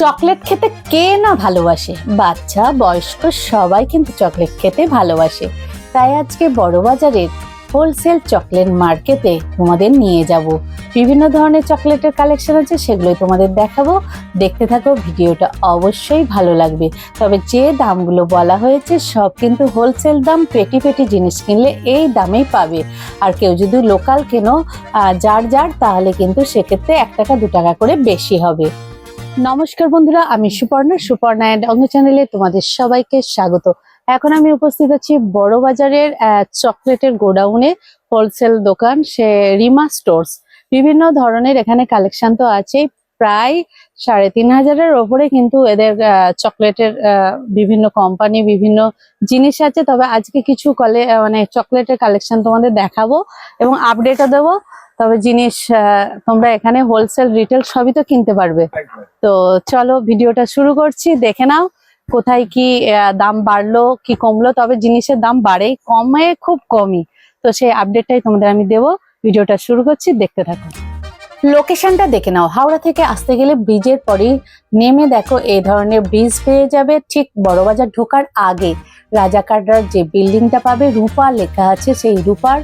Chocolate খেতে কে না ভালোবাসে? বাচ্চা, বয়স্ক, সবাই কিন্তু চকলেট খেতে ভালোবাসে। তাই আজকে বড় বাজারের হোলসেল চকলেট মার্কেটে তোমাদের নিয়ে যাব। বিভিন্ন ধরনের চকলেটের কালেকশন আছে, সেগুলোই তোমাদের দেখাবো। দেখতে থাকো, ভিডিওটা অবশ্যই ভালো লাগবে। তবে যে দামগুলো বলা হয়েছে, সব কিন্তু হোলসেল দাম, পেটি পেটি জিনিস কিনলে এই দামেই পাবে। আর কেউ যদি লোকাল কেনো যার যার, তাহলে কিন্তু সেক্ষেত্রে এক টাকা, দু টাকা করে বেশি হবে। নমস্কার বন্ধুরা, আমি সুপর্ণা। সুপর্ণা অ্যান্ড অঙ্গ চ্যানেলে তোমাদের সবাইকে স্বাগত। এখন আমি উপস্থিত আছি বড় বাজারের চকলেটের গোডাউনে হোলসেল দোকান, সে রিমা স্টোর্স। বিভিন্ন ধরনের এখানে কালেকশন তো আছে প্রায় সাড়ে তিন হাজারের ওপরে কিন্তু এদের চকলেটের বিভিন্ন কোম্পানি বিভিন্ন জিনিস আছে। তবে আজকে কিছু কলে মানে চকলেটের কালেকশন তোমাদের দেখাবো এবং আপডেটও দেবো। তবে জিনিস তোমরা এখানে হোলসেল রিটেল সবই তো কিনতে পারবে। তো চলো ভিডিওটা শুরু করছি দেখে নাও কোথায় কি দাম বাড়লো কি কমলো। তবে জিনিসের দাম বাড়ে কমে খুব কমই। তো সেই আপডেটটাই তোমাদের আমি দেবো। ভিডিওটা শুরু করছি দেখতে থাকো। লোকেশনটা দেখে নাও। হাওড়া থেকে আসতে গেলে ব্রিজের পরেই নেমে দেখো এই ধরনের ব্রিজ পেয়ে যাবে। ঠিক বড়বাজার ঢোকার আগে রাজাকাররার যে বিল্ডিংটা পাবে, রূপা লেখা আছে সেই রূপার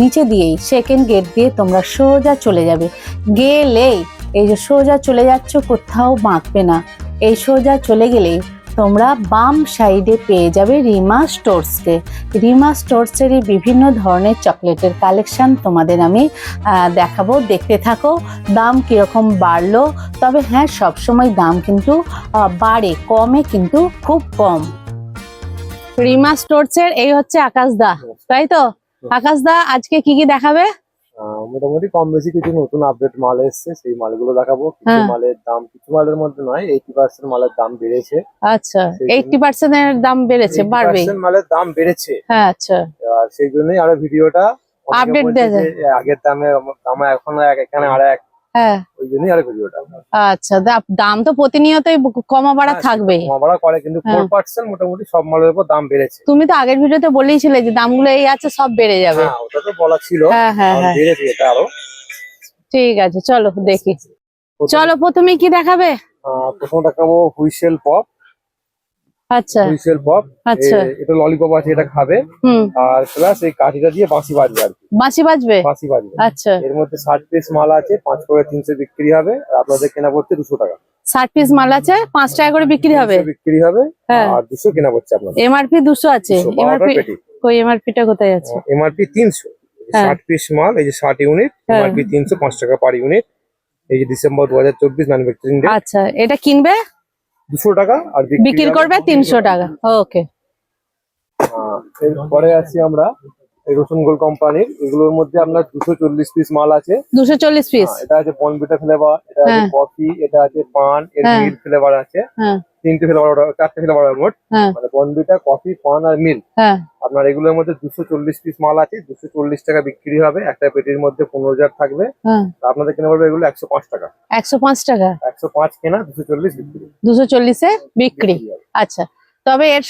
নিচে দিয়েই। সেকেন্ড গেট দিয়ে তোমরা সোজা চলে যাবে। গেলেই এই যে সোজা চলে যাচ্ছ, কোথাও বাঁকবে না। এই সোজা চলে গেলেই তোমরা বাম সাইডে পেয়ে যাবে রিমা স্টোরসকে রিমা স্টোরসেরই বিভিন্ন ধরনের চকলেটের কালেকশন তোমাদের আমি দেখাবো। দেখতে থাকো দাম কীরকম বাড়লো। তবে হ্যাঁ সবসময় দাম কিন্তু বাড়ে কমে কিন্তু খুব কম। রিমা স্টোরসের এই হচ্ছে আকাশ দা তাই তো? আকাশ দা আজকে কি কি দেখাবে? মোটামুটি কম বেশি কিছু নতুন আপডেট মাল এসছে সেই মালগুলো দেখাবো। কিছু হ্যাঁ। মালের দাম কিছু মালের মধ্যে নয় এইটি পার্সেন্ট মালের দাম বেড়েছে। আচ্ছা এইটি পার্সেন্ট এর দাম বেড়েছে বাড়বে? 80% মালের দাম বেড়েছে। হ্যাঁ আচ্ছা। আর সেই জন্যই আরও ভিডিওটা আপডেট দেয়া। আগের দামে দাম এখন এক এখানে আর এক হ্যাঁ। ওই জন্যই আরও ভিডিওটা আচ্ছা দাম তো প্রতিনিয়তই কমা বাড়া হ্যাঁ, কমাবাড়া করে কিন্তু হ্যাঁ। মোটামুটি সব মালের উপর দাম বেড়েছে। তুমি তো আগের ভিডিওতে বলেইছিলে যে দামগুলো এই আছে সব বেড়ে যাবে। হ্যাঁ ওটা তো বলা ছিল। হ্যাঁ হ্যাঁ বেড়েছে এটা আরও। ঠিক আছে চলো দেখি। চলো প্রথমে কি দেখাবে? প্রথম দেখাবো হুইসেল পপ। আচ্ছা। হুইসেল পপ আচ্ছা। এটা ললিপপ আছে এটা খাবে। হুম। আর প্লাস এই কাঠিটা দিয়ে বাঁশি বাজবে আর কি। বাঁশি বাজবে? বাঁশি বাজবে। আচ্ছা। এর মধ্যে ষাট পিস মাল আছে পাঁচ করে তিনশো বিক্রি হবে। আর আপনাদের কেনা পড়ছে দুশো টাকা। ষাট পিস মাল আছে পাঁচ টাকা করে বিক্রি হবে? বিক্রি হবে হ্যাঁ। আর দুশো কেনা পড়ছে আপনাদের। এমআরপি দুশো আছে। এমআরপি কই কোথায় আছে? এমআরপি তিনশো। হ্যাঁ। ষাট পিস মাল এই যে ষাট ইউনিট হ্যাঁ। এমআরপি তিনশো পাঁচ টাকা পার ইউনিট এই যে ডিসেম্বর দু হাজার চব্বিশ ম্যানুফ্যাকচারিং আচ্ছা এটা কিনবে? দুশো টাকা আর বিক্রি করবে তিনশো টাকা। ওকে এরপরে আছি আমরা রসুন গোল কোম্পানির এগুলোর মধ্যে আপনার দুশো চল্লিশ পিস মাল আছে। দুশো চল্লিশ পিস এটা আছে বনবিটা ফ্লেভার এটা আছে হ্যাঁ। কফি এটা আছে পান এর হ্যাঁ। মিল্ক ফ্লেভার আছে। হ্যাঁ। তিনটে ফ্লেভার চারটে ফ্লেভার মোট। হ্যাঁ। মানে বনবিটা কফি পান আর মিল্ক হ্যাঁ। আপনার এগুলোর মধ্যে দুশো চল্লিশ পিস মাল আছে দুশো চল্লিশ টাকা বিক্রি হবে একটা পেটির মধ্যে পনেরো হাজার থাকবে। হ্যাঁ। আপনাদের কেনা পড়বে এগুলো একশো পাঁচ টাকা। একশো পাঁচ টাকা? একশো পাঁচ কেনা দুশো চল্লিশ বিক্রি। দুশো চল্লিশে বিক্রি। আচ্ছা। তবে এর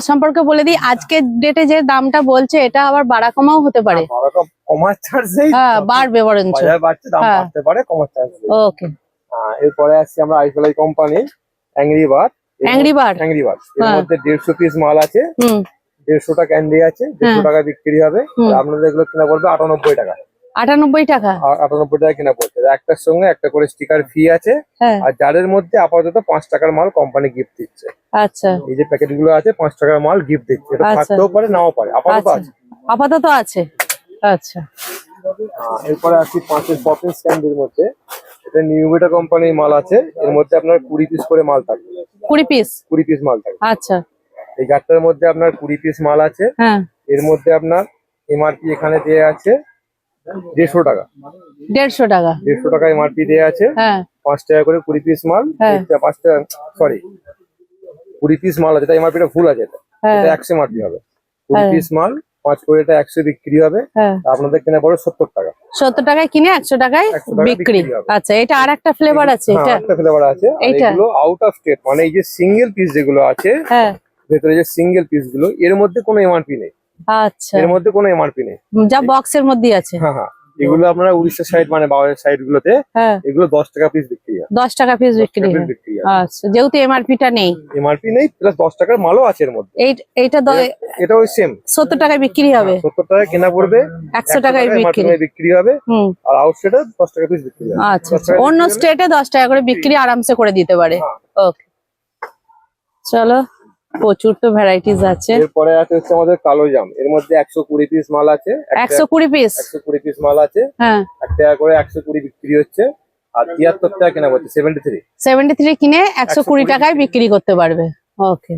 সম্পর্কে বলে দিই আজকের ডেটে যে দামটা বলছে এটা আবার বাড়া কমাও হতে পারে। টাকা নেই হ্যাঁ বাড়বে বরঞ্চ। হ্যাঁ। ওকে এরপরে আসছি আমরা আইসোলাই company angry bird. Angry bird angry bird. এর হ্যাঁ। মধ্যে দেড়শো পিস মাল আছে। হুম। দেড়শোটা ক্যান্ডি আছে দেড়শো হ্যাঁ। টাকা বিক্রি হবে। আপনাদের এগুলো কেনা পড়বে আটানব্বই টাকা। আটানব্বই টাকা। আটানব্বই টাকা কেনা পড়ছে। একটার সঙ্গে একটা করে স্টিকার ফি আছে। হ্যাঁ। আর যাদের মধ্যে আপাতত পাঁচ টাকার মাল কোম্পানি গিফট দিচ্ছে। আচ্ছা। এই যে প্যাকেটগুলো আছে পাঁচ টাকার মাল গিফট দিচ্ছে। এটা আচ্ছা। থাকতেও পারে নাও পারে। আপাতত আচ্ছা। আছে। আপাতত আছে। আচ্ছা। এরপরে আসি পাঁচের পপিং স্ট্যান্ডের মধ্যে। এটা নিউবেটা কোম্পানির মাল আছে। এর মধ্যে আপনার কুড়ি পিস করে মাল থাকবে। কুড়ি পিস কুড়ি পিস মাল থাকবে। আচ্ছা। এই গাছটার মধ্যে আপনার কুড়ি পিস মাল আছে। হ্যাঁ। এর মধ্যে আপনার এমআরপি এখানে দেয়া আছে। দেড়শো টাকা। দেড়শো টাকা। দেড়শো টাকা এমআরপি দেয়া আছে। হ্যাঁ। পাঁচ টাকা করে কুড়ি পিস মাল। হ্যাঁ। এটা পাঁচ টাকা সরি কুড়ি পিস মাল আছে এটা এমআরপিটা ভুল আছে এটা। হ্যাঁ। একশো এমআরপি হবে। কুড়ি। পিস মাল পাঁচ করে এটা একশো বিক্রি হবে। আপনাদের কেনা পড়ে সত্তর টাকা। সত্তর টাকায় কিনে একশো টাকায় বিক্রি। আচ্ছা এটা আর একটা ফ্লেভার আছে এটা? একটা ফ্লেভার আছে? এগুলো আউট অফ স্টেট মানে এই যে সিঙ্গেল পিস যেগুলো আছে ভেতরে যে সিঙ্গেল পিসগুলো এর মধ্যে কোনো এমআরপি নেই। আচ্ছা। এর মধ্যে কোনো এমআরপি নেই। যা বক্সের মধ্যে আছে। হ্যাঁ হ্যাঁ। এগুলো আপনারা উড়িষ্যার সাইড মানে বাওয়ারের সাইড গুলোতে হ্যাঁ। এগুলো দশ টাকা পিস বিক্রি হয়। দশ টাকা পিস বিক্রি আচ্ছা যেহেতু এমআরপি টা নেই। এমআরপি নেই প্লাস দশ টাকার মালও আছে এর মধ্যে। এই এইটা এটা ওই সেম সত্তর টাকায় বিক্রি হবে। সত্তর টাকা কেনা পড়বে একশো টাকায় বিক্রি। হবে। হুম। আর আউটসাইডে দশ টাকা পিস বিক্রি হবে। আচ্ছা অন্য স্টেটে দশ টাকা করে বিক্রি আরামসে করে দিতে পারে। হ্যাঁ। ওকে চলো। প্রচুর তো ভ্যারাইটিস আছে। এরপরে আছে হচ্ছে আমাদের কালো জাম। এর মধ্যে একশো কুড়ি পিস মাল আছে একশো কুড়ি পিস একশো কুড়ি পিস মাল আছে। হ্যাঁ। এক টাকা করে একশো কুড়ি বিক্রি হচ্ছে। আর তিয়াত্তর টাকা কেনা হচ্ছে সেভেন্টি থ্রি সেভেন্টি থ্রি কিনে একশো কুড়ি টাকায় বিক্রি। করতে পারবে। ওকে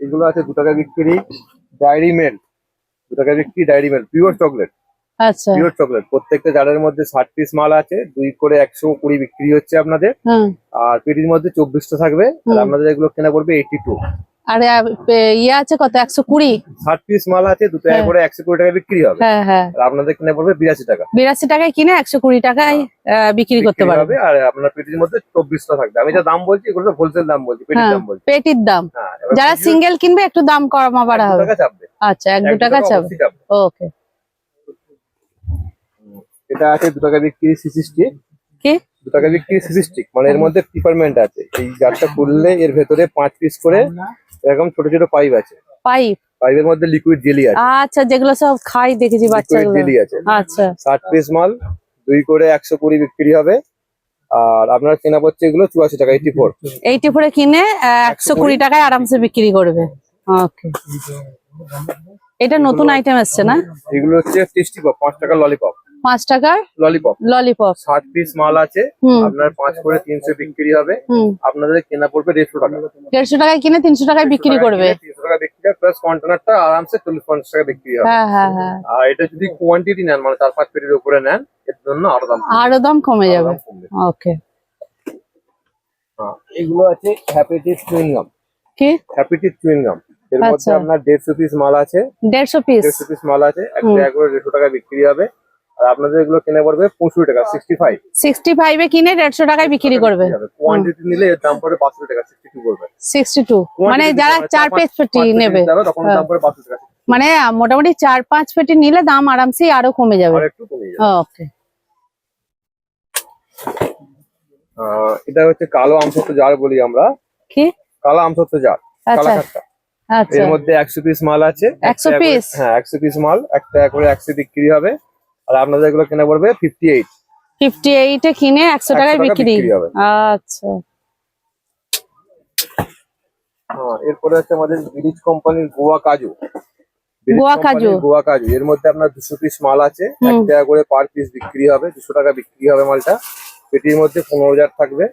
এগুলো আছে দু টাকা বিক্রি। ডায়েরি মিল্ক দু টাকা বিক্রি। ডায়েরি মিল্ক পিওর চকলেট আচ্ছা। পিওর চকলেট প্রত্যেকটা জারের মধ্যে ষাট পিস মাল আছে দুই করে একশো কুড়ি বিক্রি হচ্ছে আপনাদের। আর পেটির মধ্যে চব্বিশটা থাকবে। আর আপনাদের এগুলো কেনা পড়বে এইটি টু আর ইয়ে আছে কত? একশো কুড়ি? ষাট পিস মাল আছে দু টাকা হ্যাঁ। করে একশো কুড়ি টাকা বিক্রি হবে। হ্যাঁ হ্যাঁ। আর আপনাদের কেনা পড়বে বিরাশি টাকা। বিরাশি টাকায় কিনে একশো কুড়ি টাকায় আহ, বিক্রি করতে পারবে আর আপনার পেটির মধ্যে চব্বিশটা থাকবে। আমি যা দাম বলছি এগুলো হোলসেল দাম বলছি পেটির হ্যাঁ দাম বলছি। পেটির দাম। হ্যাঁ যারা সিঙ্গেল কিনবে একটু দাম কমা বাড়া এক হবে। আচ্ছা এক দু এক টাকা চাপবে। ওকে এটা আছে দু টাকা বিক্রি সিসি স্টিক কি? দু টাকা বিক্রি সিসি স্টিক মানে এর মধ্যে পিপারমেন্ট আছে। এই জারটা খুললে এর ভেতরে পাঁচ পিস করে এরকম ছোট ছোট পাইপ আছে। পাইপ পাইপের মধ্যে লিকুইড জেলি আছে। আচ্ছা যেগুলো সব খাই দেখেছি লিকুইড বাচ্চাগুলো। জেলি আছে। আচ্ছা। ষাট পিস মাল দুই করে একশো কুড়ি বিক্রি হবে। আর আপনার কেনা পড়ছে এগুলো চুয়াশি টাকা এইটি ফোর এইটি করে কিনে একশো কুড়ি। টাকায় আরামসে বিক্রি করবে। ওকে এটা নতুন আইটেম আসছে না? এগুলো হচ্ছে টেস্টি পপ পাঁচ টাকা ললিপপ পাঁচ টাকার ললিপপ ললিপপ ষাট পিস মাল আছে। আপনার পাঁচ করে তিনশো বিক্রি হবে। আপনাদের কেনা পড়বে দেড়শো টাকা। দেড়শো টাকায় কিনে তিনশো টাকায় বিক্রি করবে। তিনশো টাকা বিক্রি হবে প্লাস কন্টেনারটা আরামসে চল্লিশ পঞ্চাশ টাকা বিক্রি হবে। হ্যাঁ হ্যাঁ হ্যাঁ। আর এটা যদি কোয়ান্টিটি নেন মানে চার পাঁচ পেটির উপরে নেন এর জন্য আরও দাম আরও দাম কমে যাবে। ওকে হ্যাঁ, এগুলো আছে হ্যাপিটিস চুইংগাম কি? হ্যাপিটিস চুইংগাম এর মধ্যে আচ্ছা। আপনার দেড়শো পিস মাল আছে। দেড়শো পিস দেড়শো পিস মাল আছে। করে দেড়শো টাকা বিক্রি হবে। আর আপনাদের এগুলো কেনা পড়বে পঁয়ষট্টি টাকা সিক্সটি ফাইভ সিক্সটি ফাইভে কিনে দেড়শো টাকায় বিক্রি করবে। কোয়ান্টিটি নিলে এর দাম পড়বে পাঁচশো টাকা সিক্সটি টু করবে। সিক্সটি টু মানে যারা মানে চার পেটি নেবে। তখন হ্যাঁ। দাম পড়বে পাঁচশো টাকা মানে মোটামুটি চার পাঁচ পেটি নিলে দাম আরামসে আরও কমে যাবে। একটু কমে যাবে। ওকে আহ, এটা হচ্ছে কালো আমসত্ব জার বলি আমরা। কি? কালো আমসত্ব জার কালাকাট্টা আচ্ছা এর মধ্যে একশো পিস মাল আছে একশো পিস হ্যাঁ একশো পিস মাল একটা করে একশো বিক্রি হবে। আর আপনাদের এগুলো কেনা পড়বে ফিফটি এইট ফিফটি এইটে কিনে একশো টাকায় বিক্রি। বিক্রি হবে। আচ্ছা। এরপরে হচ্ছে আমাদের ব্রিজ কোম্পানির গোয়া কাজু। গোয়া কাজু। গোয়া কাজু। এর মধ্যে আপনার দুশো পিস মাল আছে এক টাকা করে পার পিস বিক্রি হবে দুশো টাকা বিক্রি হবে মালটা। পেটির মধ্যে পনেরো হাজার থাকবে।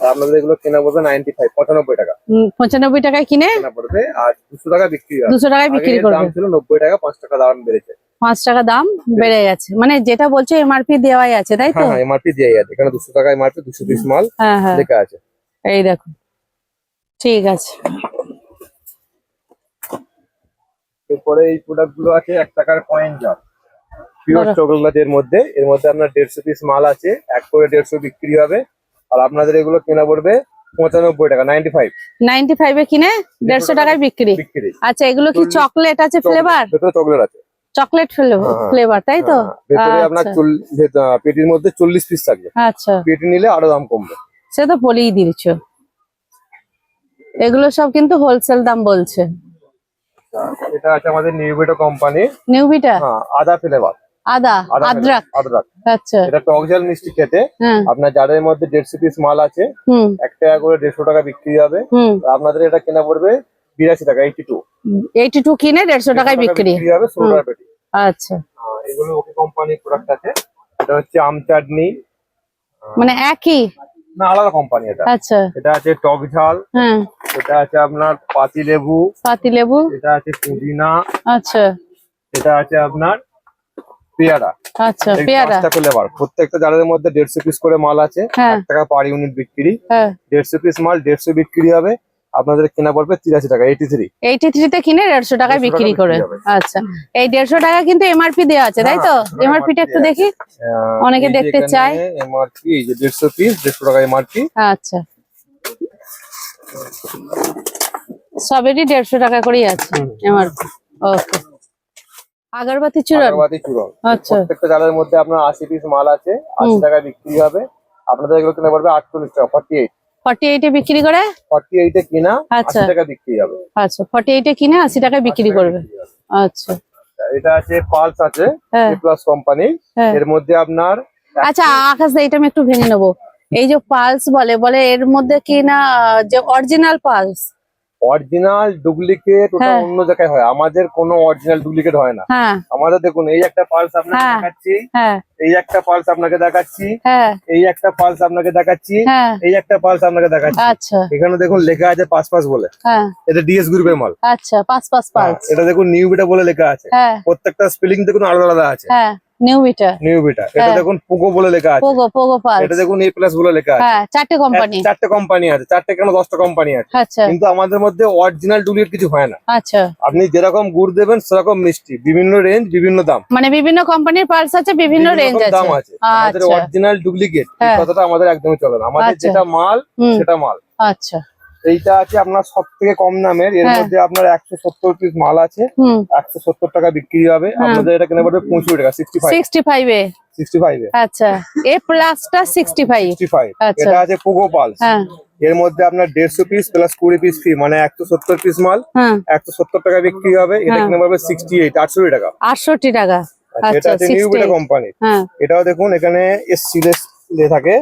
আর আপনাদের এগুলো কেনা পড়বে নাইনটি ফাইভ পঁচানব্বই টাকা। পঁচানব্বই টাকায় কিনে কেনা পড়বে আর দুশো টাকা বিক্রি দুশো টাকায় বিক্রি এর দাম করবে। ছিল নব্বই টাকা পাঁচ টাকা দাম বেড়েছে। পাঁচ টাকা দাম বেড়ে গেছে। মানে যেটা বলছে এমআরপি দেওয়াই আছে তাই তো? হ্যাঁ হ্যাঁ এমআরপি দেওয়াই আছে। এখানে দুশো টাকা এমআরপি দুশো পিস মাল হ্যাঁ হ্যাঁ। লেখা আছে। এই দেখো। ঠিক আছে। এরপরে এই প্রোডাক্টগুলো আছে এক টাকার কয়েন জার পিওর। চকলেট এর মধ্যে এর মধ্যে আপনার দেড়শো পিস মাল আছে এক করে দেড়শো বিক্রি হবে। আর আপনাদের এগুলো কেনা পড়বে পঁচানব্বই টাকা নাইনটি ফাইভ নাইনটি ফাইভে কিনে দেড়শো টাকায় বিক্রি। বিক্রি। আচ্ছা এগুলো কি চকলেট আছে ফ্লেভার ভেতরে চকলেট আছে। চকলেট হ্যাঁ। ফ্লেভার তাই তো? হ্যাঁ, ভেতরে আপনার আচ্ছা। আহ, পেটির মধ্যে চল্লিশ পিস থাকবে। আচ্ছা। পেটি নিলে আরও দাম কমবে। সে তো বলেই দিচ্ছ এগুলো সব কিন্তু হোলসেল দাম বলছে। এটা আছে আমাদের নিউবেটো কোম্পানি নিউবিটা হ্যাঁ আদা ফ্লেভার আদা আদা আদ্রাক। আদ্রাক। আচ্ছা। এটা টক ঝাল মিষ্টি খেতে। হ্যাঁ। আপনার জারের মধ্যে দেড়শো পিস মাল আছে এক টাকা করে দেড়শো টাকা বিক্রি হবে। আপনাদের এটা কেনা পড়বে বিরাশি টাকা এইটি টু এইটি টু কিনে দেড়শো টাকায় বিক্রি। হবে ষোলো টাকা পেটি। আচ্ছা। এগুলো ওকে কোম্পানির প্রোডাক্ট আছে। এটা হচ্ছে আম চাটনি। মানে একই? না আলাদা কোম্পানি এটা। আচ্ছা। এটা আছে টক ঝাল। হ্যাঁ। এটা আছে আপনার পাতি লেবু। পাতি লেবু। এটা আছে পুদিনা। আচ্ছা। এটা আছে আপনার পেয়ারা। আচ্ছা পেয়ারা। পাঁচটা ফ্লেভার প্রত্যেকটা জারের মধ্যে দেড়শো পিস করে মাল আছে হ্যাঁ। এক টাকা পার ইউনিট বিক্রি। হ্যাঁ। দেড়শো পিস মাল দেড়শো বিক্রি হবে। আপনাদের কেনা পড়বে তিরাশি টাকা এইটি থ্রি এইটি থ্রিতে কিনে দেড়শো টাকায় বিক্রি করে। আচ্ছা এই দেড়শো টাকা কিন্তু এমআরপি দেওয়া আছে তাই তো? হ্যাঁ, এমআরপিটা একটু দেখি। অনেকে দেখতে চায়। এমআরপি এই যে দেড়শো পিস দেড়শো টাকা এমআরপি আচ্ছা। সবেরই দেড়শো টাকা করেই আছে এমআরপি ওকে আগরবাতি চূড়ন। আগরবাতি চূড়ন। আচ্ছা। প্রত্যেকটা জালের মধ্যে আপনার আশি পিস মাল আছে আশি হুম। টাকায় বিক্রি হবে। আপনাদের এগুলো কিনে পড়বে আটচল্লিশ টাকা ফর্টি এইট ফর্টি এইটে বিক্রি করে? ফর্টি এইটে কিনা আচ্ছা। আশি টাকা বিক্রি হবে। আচ্ছা ফর্টি এইটে কিনে আশি টাকায় বিক্রি 80 টাকা করবে। বিক্রি। আচ্ছা। এটা আছে পালস আছে হ্যাঁ। প্লাস কোম্পানি এর মধ্যে আপনার আচ্ছা আকাশ দা এটা আমি একটু ভেঙে নেব। এই যে পালস বলে বলে এর মধ্যে কি না আহ, যে অরিজিনাল পালস অরিজিনাল ডুপ্লিকেট ওটা হ্যাঁ। অন্য জায়গায় হয়। আমাদের কোনো অরিজিনাল ডুপ্লিকেট হয় না। হ্যাঁ। আমাদের দেখুন এই একটা পালস আপনাকে হ্যাঁ। দেখাচ্ছি। হ্যাঁ। এই একটা পালস আপনাকে দেখাচ্ছি। এই একটা পালস আপনাকে দেখাচ্ছি। এই একটা পালস আপনাকে দেখাচ্ছি। এখানে দেখুন লেখা আছে পাঁচ পাঁচ বলে। এটা ডিএস গ্রুপের মাল। আচ্ছা পাঁচ পাঁচ পালস এটা দেখুন নিউ বিটা বলে লেখা আছে। প্রত্যেকটা স্পেলিং দেখুন আলাদা আলাদা আছে। নিউ মিটার নিউ বিটা এটা হ্যাঁ। দেখুন পোগো বলে লেখা আছে। পোগো পোগো পালস এটা দেখুন এ প্লাস বলে লেখা আছে। হ্যাঁ চারটে কোম্পানি চারটে কোম্পানি আছে। চারটে কেন দশটা কোম্পানি আছে? আচ্ছা। কিন্তু আমাদের মধ্যে অরিজিনাল ডুপ্লিকেট কিছু হয় না। আচ্ছা। আপনি যেরকম গুড় দেবেন সেরকম মিষ্টি। বিভিন্ন রেঞ্জ বিভিন্ন দাম। মানে বিভিন্ন কোম্পানির পালস আছে বিভিন্ন রেঞ্জ আছে। দাম আছে। আমাদের আচ্ছা অরিজিনাল ডুপ্লিকেট হ্যাঁ। কথাটা আমাদের একদমই চলে না। আমাদের। যেটা মাল সেটা মাল। আচ্ছা। এইটা আছে আপনার সব থেকে কম দামের। এর হ্যাঁ। মধ্যে আপনার একশো সত্তর পিস মাল আছে। একশো সত্তর টাকা বিক্রি হবে। হ্যাঁ। আপনাদের এটা কিনে পড়বে পঁয়ষট্টি টাকা সিক্সটি ফাইভ সিক্সটি ফাইভে সিক্সটি ফাইভ আচ্ছা। এ প্লাসটা সিক্সটি ফাইভ সিক্সটি ফাইভ। এটা আছে পোগো পালস হ্যাঁ। এর মধ্যে আপনার দেড়শো পিস প্লাস কুড়ি পিস ফ্রি মানে একশো সত্তর পিস মাল। একশো সত্তর টাকা বিক্রি হবে। এটা। কিনে পড়বে সিক্সটি এইট আটষট্টি টাকা। আটষট্টি টাকা। আচ্ছা, এটা আচ্ছা আছে নিউ বিটা কোম্পানি এটাও দেখুন এখানে সিলেস থাকে।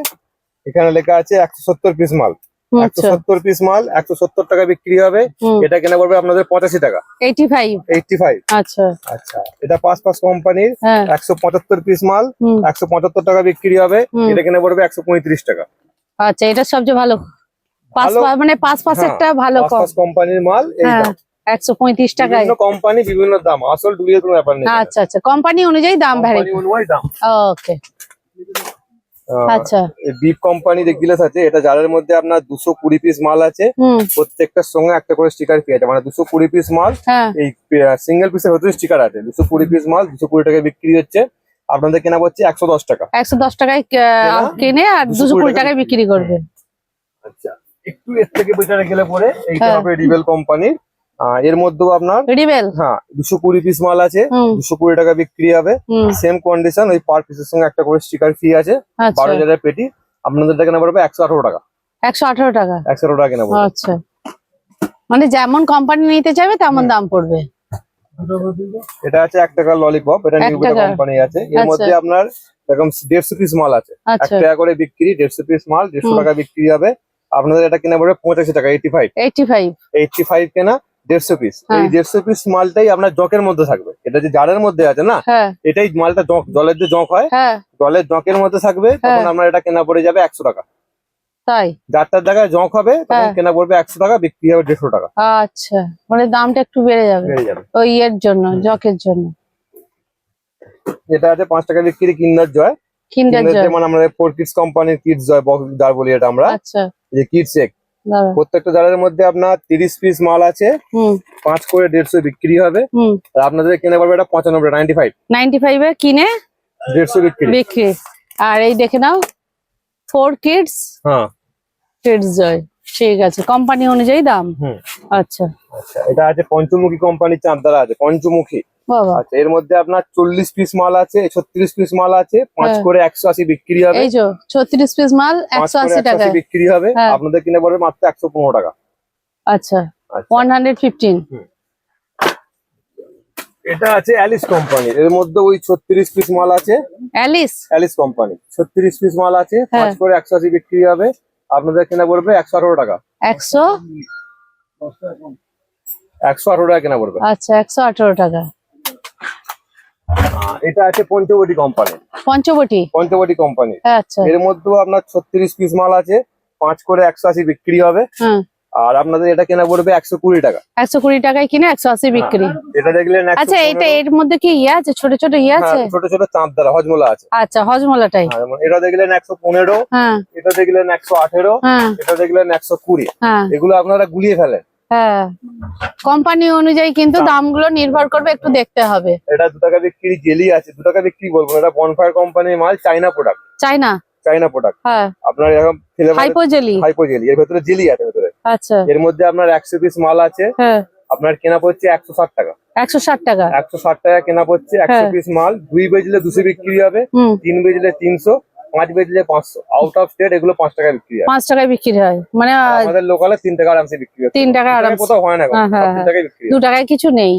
এখানে লেখা আছে একশো সত্তর পিস মাল। একশো আচ্ছা সত্তর পিস মাল একশো সত্তর টাকা বিক্রি হবে। এটা কেনা পড়বে আপনাদের পঁচাশি টাকা। এইটি ফাইভ এইটটি ফাইভ আচ্ছা। আচ্ছা। এটা পাঁচ পাঁচ কোম্পানির হ্যাঁ। একশো পঁচাত্তর পিস মাল একশো পঁচাত্তর টাকা বিক্রি হবে। এটা কিনে পড়বে একশো পঁয়ত্রিশ টাকা। আচ্ছা এটা সবচেয়ে ভালো। ভালো- মানে পাঁচ ভালো পাঁচ কম। পাঁচ কোম্পানির মাল হ্যাঁ একশো পঁয়ত্রিশ টাকায়। বিভিন্ন কোম্পানি বিভিন্ন দাম। আসল ডুবিয়ে কোনো ব্যাপার নেই। আচ্ছা আচ্ছা। কোম্পানি অনুযায়ী দাম ভ্যারি। দাম। ওকে। আচ্ছা। বিপ কোম্পানি গিলাস আছে এটা জারের মধ্যে আপনার দুশো কুড়ি পিস মাল আছে প্রত্যেকটার সঙ্গে একটা করে স্টিকার পেয়ে আছে মানে দুশো কুড়ি পিস মাল হ্যাঁ। এই সিঙ্গেল পিসের ভেতরে স্টিকার আছে। দুশো কুড়ি পিস মাল দুশো কুড়ি টাকায় বিক্রি হচ্ছে। আপনাদের কেনা পড়ছে একশো দশ টাকা। একশো দশ টাকায় কিনে? আর দুশো কুড়ি টাকায় বিক্রি করবে। আচ্ছা একটু এর থেকে বেটারে গেলে পরে এইটা হ্যাঁ। হবে রিবেল কোম্পানির এর মধ্যেও আপনার রিবেল হ্যাঁ দুশো কুড়ি পিস মাল আছে দুশো কুড়ি টাকা বিক্রি হবে। সেম কন্ডিশন ওই পার পিসের সঙ্গে একটা করে স্টিকার ফি আছে আচ্ছা। বারো হাজার পেটি। আপনাদের কেনা পড়বে একশো আঠারো টাকা। একশো আঠারো টাকা। একশো আঠারো টাকা কেনা পড়বে। আচ্ছা। মানে যেমন কোম্পানি নিতে চাইবে তেমন দাম পড়বে। এটা আছে এক টাকার ললিপপ এটা এক নিউ কোম্পানি আছে। এর আচ্ছা। মধ্যে আপনার এরকম দেড়শো পিস মাল আছে। এক আচ্ছা। টাকা করে বিক্রি দেড়শো পিস মাল দেড়শো টাকা বিক্রি হবে। আপনাদের এটা কেনা পড়বে পঁচাশি টাকা eighty five eighty five eighty five কেনা। দেড়শো পিস হ্যাঁ। এই দেড়শো পিস মালটাই আপনার জকের মধ্যে থাকবে। এটা যে জারের মধ্যে আছে না হ্যাঁ। এটাই মালটা জক জলের যে জক হয় হ্যাঁ। জলের জকের মধ্যে থাকবে তখন। আপনার এটা কেনা পড়ে যাবে একশো টাকা। তাই? যারটার জায়গায় জক হবে তখন। কেনা পড়বে একশো টাকা বিক্রি হবে দেড়শো টাকা। আচ্ছা মানে দামটা একটু বেড়ে যাবে। ওই ইয়ের জন্য জকের জন্য। এটা আছে পাঁচ টাকা বিক্রি জয়। কিন্ডার মানে আমাদের ফোর কিডস কোম্পানির কিডস জয় বক্স জার বলি এটা আমরা। আচ্ছা। যে কিডস এক দাঁড়া প্রত্যেকটা জারের মধ্যে আপনার তিরিশ পিস মাল আছে। হুম। পাঁচ করে দেড়শো বিক্রি হবে। হুম। আর আপনাদের কিনে পড়বে এটা পঁচানব্বই নাইনটি ফাইভ নাইনটি ফাইভে কিনে দেড়শো বিক্রি। বিক্রি। আর এই দেখে নাও ফোর কিডস হ্যাঁ। Kids joy. ঠিক আছে কোম্পানি অনুযায়ী দাম? হুম। আচ্ছা। আচ্ছা এটা আছে পঞ্চমুখী কোম্পানির চাঁদদারা আছে পঞ্চমুখী। আচ্ছা এর মধ্যে আপনার চল্লিশ পিস মাল আছে ছত্রিশ পিস মাল আছে পাঁচ হ্যাঁ। করে একশো আশি বিক্রি হবে। এই যে ছত্রিশ পিস মাল একশো আশি আশি বিক্রি হবে। হ্যাঁ। আপনাদের কিনে পড়বে মাত্র একশো পনেরো টাকা। আচ্ছা ওয়ান হান্ড্রেড ফিফটিন এটা আছে অ্যালিস কোম্পানির এর মধ্যে ওই ছত্রিশ পিস মাল আছে। অ্যালিস অ্যালিস কোম্পানি ছত্রিশ পিস মাল আছে পাঁচ হ্যাঁ। করে একশো আশি বিক্রি হবে। আপনাদের কেনা পড়বে একশো আঠারো টাকা। একশো? একশো আঠারো টাকা কেনা পড়বে। আচ্ছা একশো আঠারো টাকা। এটা আছে পঞ্চবটি কোম্পানি পঞ্চবটি? পঞ্চবটি কোম্পানি আচ্ছা। এর মধ্যেও আপনার ছত্রিশ পিস মাল আছে পাঁচ করে একশো আশি বিক্রি হবে। হ্যাঁ। আর আপনাদের এটা কেনা পড়বে একশো কুড়ি টাকা। একশো কুড়ি টাকায় কিনে একশো আশি বিক্রি। এটা দেখলেন আচ্ছা এটা এর মধ্যে কি ইয়ে আছে? ছোট ছোট ইয়ে আছে? হ্যাঁ, ছোট ছোট চাঁদ দ্বারা হজমোলা আছে। আচ্ছা হজমলাটাই। এটা দেখলেন একশো পনেরো হ্যাঁ। এটা দেখলেন একশো আঠেরো হ্যাঁ। এটা দেখলেন একশো কুড়ি। হ্যাঁ। এগুলো আপনারা গুলিয়ে ফেলেন। হ্যাঁ। কোম্পানি অনুযায়ী কিন্তু দামগুলো নির্ভর করবে একটু দেখতে হবে। এটা দু টাকা বিক্রি জেলি আছে দু টাকা বিক্রি বলব এটা বনফায়ার কোম্পানির মাল চাইনা প্রোডাক্ট চাই না চাইনা প্রোডাক্ট হ্যাঁ। আপনার এরকম ফেলে হাইপোজেলি হাইপো জেলি এর ভেতরে জেলি আছে ভেতরে। আচ্ছা। এর মধ্যে আপনার একশো পিস মাল আছে। হ্যাঁ। আপনার কেনা পড়ছে একশো ষাট টাকা। একশো ষাট টাকা। একশো ষাট টাকা কেনা পড়ছে একশো হ্যাঁ। পিস মাল। দুই বেজলে দুশো বিক্রি হবে। তিন বেজলে তিনশো। পাঁচ বেজলে পাঁচশো আউট অফ স্টেট এগুলো পাঁচ টাকা বিক্রি হয়। পাঁচ টাকায় বিক্রি হয়। মানে আমাদের লোকালে তিন টাকা আরামসে বিক্রি হয়। তিন টাকা আরামসে। কোথাও হয় না হ্যাঁ, হ্যাঁ, তিন হ্যাঁ। টাকায় বিক্রি দু টাকায় কিছু নেই।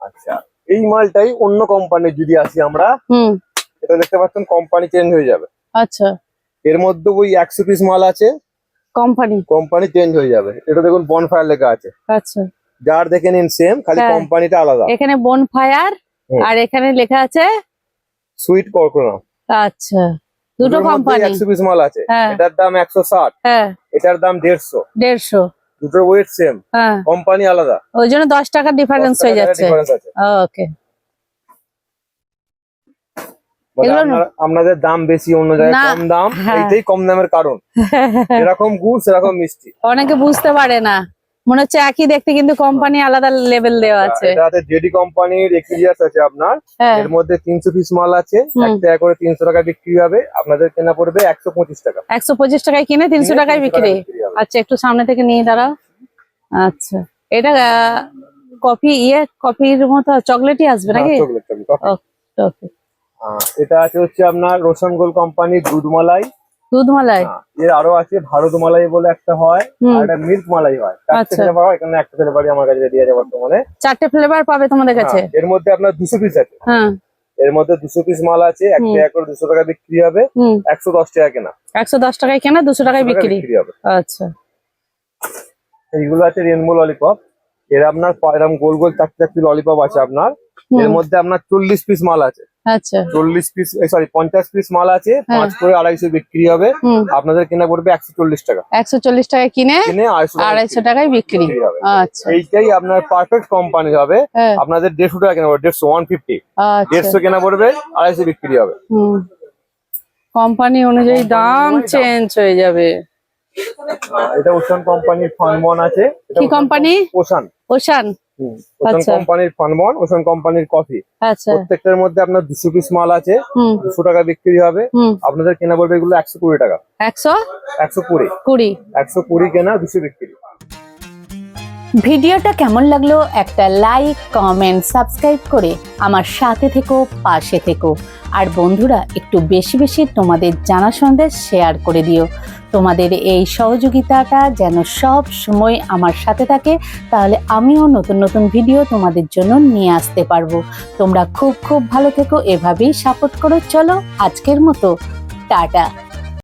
আচ্ছা এই মালটাই অন্য কোম্পানির যদি আসি আমরা হুম। এটা দেখতে পাচ্ছেন কোম্পানি চেঞ্জ হয়ে যাবে। আচ্ছা। এর মধ্যে ওই একশো পিস মাল আছে কোম্পানি কোম্পানি চেঞ্জ হয়ে যাবে। এটা দেখুন বনফায়ার লেখা আছে। আচ্ছা। যার দেখে নিন সেম খালি। কোম্পানিটা আলাদা। এখানে বন ফায়ার হুম। আর এখানে লেখা আছে সুইট করকোনা আচ্ছা। দুটো কোম্পানি একশো পিস মাল আছে। এটার দাম একশো ষাট। হ্যাঁ। এটার দাম দেড়শো। দেড়শো। দুটোর ওয়েট সেম হ্যাঁ। কোম্পানি আলাদা। ওই জন্য দশ টাকার ডিফারেন্স হয়ে যাচ্ছে। ওকে আপনাদের দাম বেশি অন্য জায়গায় কম দাম। হ্যাঁ। এইটাই কম দামের কারণ। এরকম গুড় সেরকম মিষ্টি। অনেকে বুঝতে পারে না। মনে হচ্ছে একই দেখতে কিন্তু কোম্পানি আলাদা লেভেল দেওয়া আছে। এটা আছে জেডি কোম্পানির এক্সিলিয়াস আছে আপনার। হ্যাঁ। এর মধ্যে তিনশো পিস মাল আছে। হুম। এক টাকা করে তিনশো টাকা বিক্রি হবে। আপনাদের কেনা পড়বে একশো পঁচিশ টাকা। একশো পঁচিশ টাকায় কিনে তিনশো কিনে টাকায় বিক্রি? আচ্ছা একটু সামনে থেকে নিয়ে দাঁড়াও। আচ্ছা এটা কফি ইয়ে কফির মতো চকলেটই আসবে নাকি? হ্যাঁ, chocolate, ওকে আহ, এটা আছে হচ্ছে আপনার রোশন গোল কোম্পানির দুধ মালাই এর আরও আছে ভারত মালাই বলে একটা হয় আর একটা মিল্ক মালাই হয়। চারটে আচ্ছা। ফ্লেভার এখানে একটা ফ্লেভারই আমার কাছে রেডি আছে বর্তমানে। চারটে ফ্লেভার পাবে তোমাদের কাছে? হ্যাঁ, এর মধ্যে আপনার দুশো পিস আছে। হ্যাঁ। এর মধ্যে দুশো পিস মাল আছে এক টাকা করে দুশো টাকা বিক্রি হবে একশো দশ টাকা কেনা। একশো দশ টাকায় কেনা দুশো টাকায় বিক্রি। হবে। আচ্ছা। এইগুলো আছে রেনবো ললিপপ এর আপনার এরকম গোল গোল চারটি চারটি ললিপপ আছে আপনার। এর মধ্যে আপনার চল্লিশ পিস মাল আছে। আচ্ছা। চল্লিশ পিস সরি পঞ্চাশ পিস মাল আছে হ্যাঁ। পাঁচ করে আড়াইশো বিক্রি হবে। আপনাদের কেনা পড়বে একশো চল্লিশ টাকা। একশো চল্লিশ কিনে আড়াইশো টাকায় বিক্রি আচ্ছা। এইটাই আপনার পারফেক্ট কোম্পানি হবে। হ্যাঁ। আপনাদের দেড়শো টাকা কেনা পড়বে দেড়শো ওয়ান ফিফটি আচ্ছা। দেড়শো কেনা পড়বে আড়াইশো বিক্রি হবে। কোম্পানি অনুযায়ী দাম চেঞ্জ হয়ে যাবে। এটা ওশান কোম্পানির ফানবন আছে। কি কোম্পানি? কম- ওশান ওশান ওশান আচ্ছা। কোম্পানির ফানবন ওশান কোম্পানির কফি আচ্ছা। প্রত্যেকটার মধ্যে আপনার দুশো পিস মাল আছে দুশো টাকা বিক্রি হবে। আপনাদের কেনা বলবে এগুলো একশো কুড়ি টাকা। একশো? একশো কুড়ি। কুড়ি। একশো কুড়ি কেনা দুশো বিক্রি। ভিডিওটা কেমন লাগল একটা লাইক কমেন্ট সাবস্ক্রাইব করে আমার সাথে থেকো, পাশে থেকো। আর বন্ধুরা, একটু বেশি বেশি তোমাদের জানা সন্দেশ শেয়ার করে দিও। তোমাদের এই সহযোগিতাটা যেন সব সময় আমার সাথে থাকে, তাহলে আমিও নতুন নতুন ভিডিও তোমাদের জন্য নিয়ে আসতে পারব। তোমরা খুব খুব ভালো থেকো, এভাবেই সাপোর্ট করো। চলো আজকের মতো, টাটা।